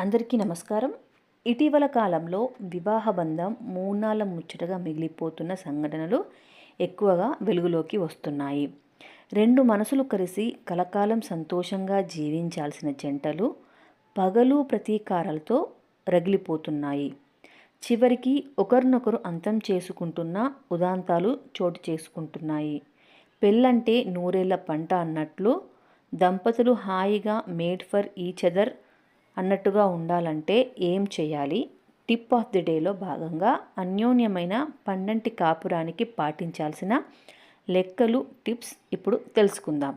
అందరికీ నమస్కారం. ఇటీవల కాలంలో వివాహ బంధం మూనాళ్ళ ముచ్చటగా మిగిలిపోతున్న సంఘటనలు ఎక్కువగా వెలుగులోకి వస్తున్నాయి. రెండు మనసులు కలిసి కలకాలం సంతోషంగా జీవించాల్సిన జంటలు పగలు ప్రతీకారాలతో రగిలిపోతున్నాయి. చివరికి ఒకరినొకరు అంతం చేసుకుంటున్న ఉదాంతాలు చోటు చేసుకుంటున్నాయి. పెళ్ళంటే నూరేళ్ళ పంట అన్నట్లు దంపతులు హాయిగా మేడ్ ఫర్ ఈచ్ అదర్ అన్నట్టుగా ఉండాలంటే ఏం చేయాలి? టిప్ ఆఫ్ ది డేలో భాగంగా అన్యోన్యమైన పండంటి కాపురానికి పాటించాల్సిన లెక్కలు టిప్స్ ఇప్పుడు తెలుసుకుందాం.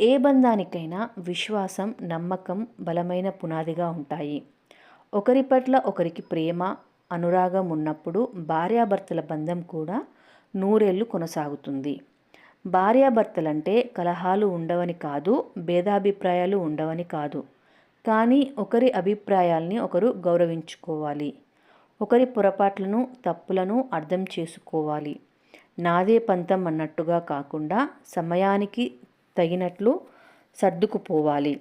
ఏ బంధానికైనా విశ్వాసం నమ్మకం బలమైన పునాదిగా ఉంటాయి. ఒకరి పట్ల ఒకరికి ప్రేమ అనురాగం ఉన్నప్పుడు భార్యాభర్తల బంధం కూడా నూరేళ్ళు కొనసాగుతుంది. భార్యాభర్తలంటే కలహాలు ఉండవని కాదు భేదాభిప్రాయాలు ఉండవని కాదు. కానీ ఒకరి అభిప్రాయాల్ని ఒకరు గౌరవించుకోవాలి. ఒకరి పొరపాట్లను తప్పులను అర్థం చేసుకోవాలి. నాదే పంతం అన్నట్టుగా కాకుండా సమయానికి తగినట్లు సర్దుకుపోవాలి.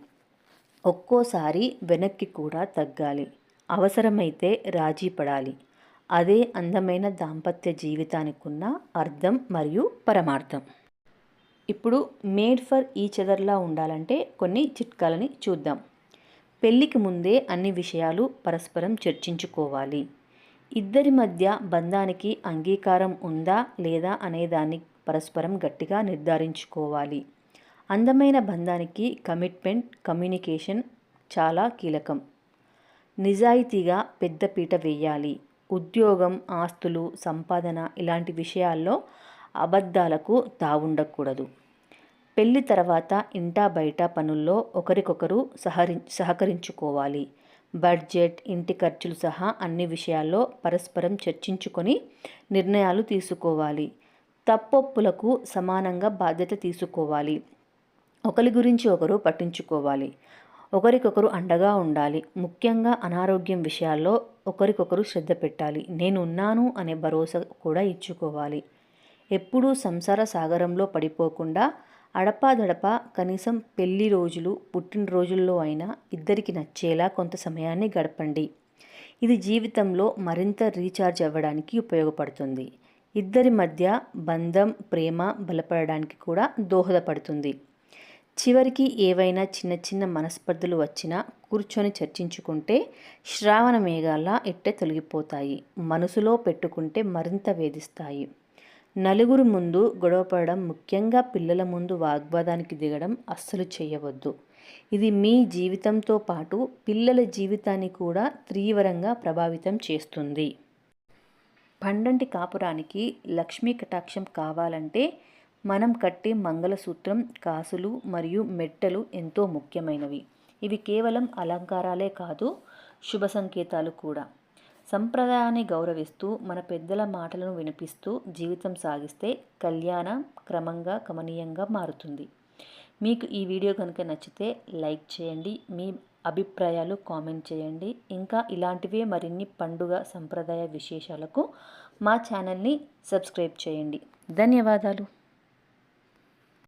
ఒక్కోసారి వెనక్కి కూడా తగ్గాలి. అవసరమైతే రాజీ పడాలి. అదే అందమైన దాంపత్య జీవితానికి ఉన్న అర్థం మరియు పరమార్థం. ఇప్పుడు మేడ్ ఫర్ ఈచ్ అదర్లా ఉండాలంటే కొన్ని చిట్కాలని చూద్దాం. పెళ్ళికి ముందే అన్ని విషయాలు పరస్పరం చర్చించుకోవాలి. ఇద్దరి మధ్య బంధానికి అంగీకారం ఉందా లేదా అనేదాన్ని పరస్పరం గట్టిగా నిర్ధారించుకోవాలి. అందమైన బంధానికి కమిట్మెంట్ కమ్యూనికేషన్ చాలా కీలకం. నిజాయితీగా పెద్దపీట వేయాలి. ఉద్యోగం ఆస్తులు సంపాదన ఇలాంటి విషయాల్లో అబద్ధాలకు తావుండకూడదు. పెళ్ళి తర్వాత ఇంటా బయట పనుల్లో ఒకరికొకరు సహరి సహకరించుకోవాలి. బడ్జెట్ ఇంటి ఖర్చులు సహా అన్ని విషయాల్లో పరస్పరం చర్చించుకొని నిర్ణయాలు తీసుకోవాలి. తప్పొప్పులకు సమానంగా బాధ్యత తీసుకోవాలి. ఒకరి గురించి ఒకరు పట్టించుకోవాలి. ఒకరికొకరు అండగా ఉండాలి. ముఖ్యంగా అనారోగ్యం విషయాల్లో ఒకరికొకరు శ్రద్ధ పెట్టాలి. నేను ఉన్నాను అనే భరోసా కూడా ఇచ్చుకోవాలి. ఎప్పుడూ సంసార సాగరంలో పడిపోకుండా అడపాదడపా కనీసం పెళ్ళి రోజులు పుట్టినరోజుల్లో అయినా ఇద్దరికి నచ్చేలా కొంత సమయాన్ని గడపండి. ఇది జీవితంలో మరింత రీఛార్జ్ అవ్వడానికి ఉపయోగపడుతుంది. ఇద్దరి మధ్య బంధం ప్రేమ బలపడడానికి కూడా దోహదపడుతుంది. చివరికి ఏవైనా చిన్న చిన్న మనస్పర్ధలు వచ్చినా కూర్చొని చర్చించుకుంటే శ్రావణ మేఘాల ఇట్టే తొలగిపోతాయి. మనసులో పెట్టుకుంటే మరింత వేధిస్తాయి. నలుగురు ముందు గొడవపడడం ముఖ్యంగా పిల్లల ముందు వాగ్వాదానికి దిగడం అస్సలు చేయవద్దు. ఇది మీ జీవితంతో పాటు పిల్లల జీవితాన్ని కూడా తీవ్రంగా ప్రభావితం చేస్తుంది. పండంటి కాపురానికి లక్ష్మీ కటాక్షం కావాలంటే మనం కట్టే మంగళసూత్రం కాసులు మరియు మెట్టలు ఎంతో ముఖ్యమైనవి. ఇవి కేవలం అలంకారాలే కాదు శుభ సంకేతాలు కూడా. సంప్రదాయాన్ని గౌరవిస్తూ మన పెద్దల మాటలను వినిపిస్తూ జీవితం సాగిస్తే కళ్యాణం క్రమంగా గమనీయంగా మారుతుంది. మీకు ఈ వీడియో కనుక నచ్చితే లైక్ చేయండి మీ అభిప్రాయాలు కామెంట్ చేయండి. ఇంకా ఇలాంటివే మరిన్ని పండుగ సంప్రదాయ విశేషాలకు మా ఛానల్ని సబ్స్క్రైబ్ చేయండి. ధన్యవాదాలు.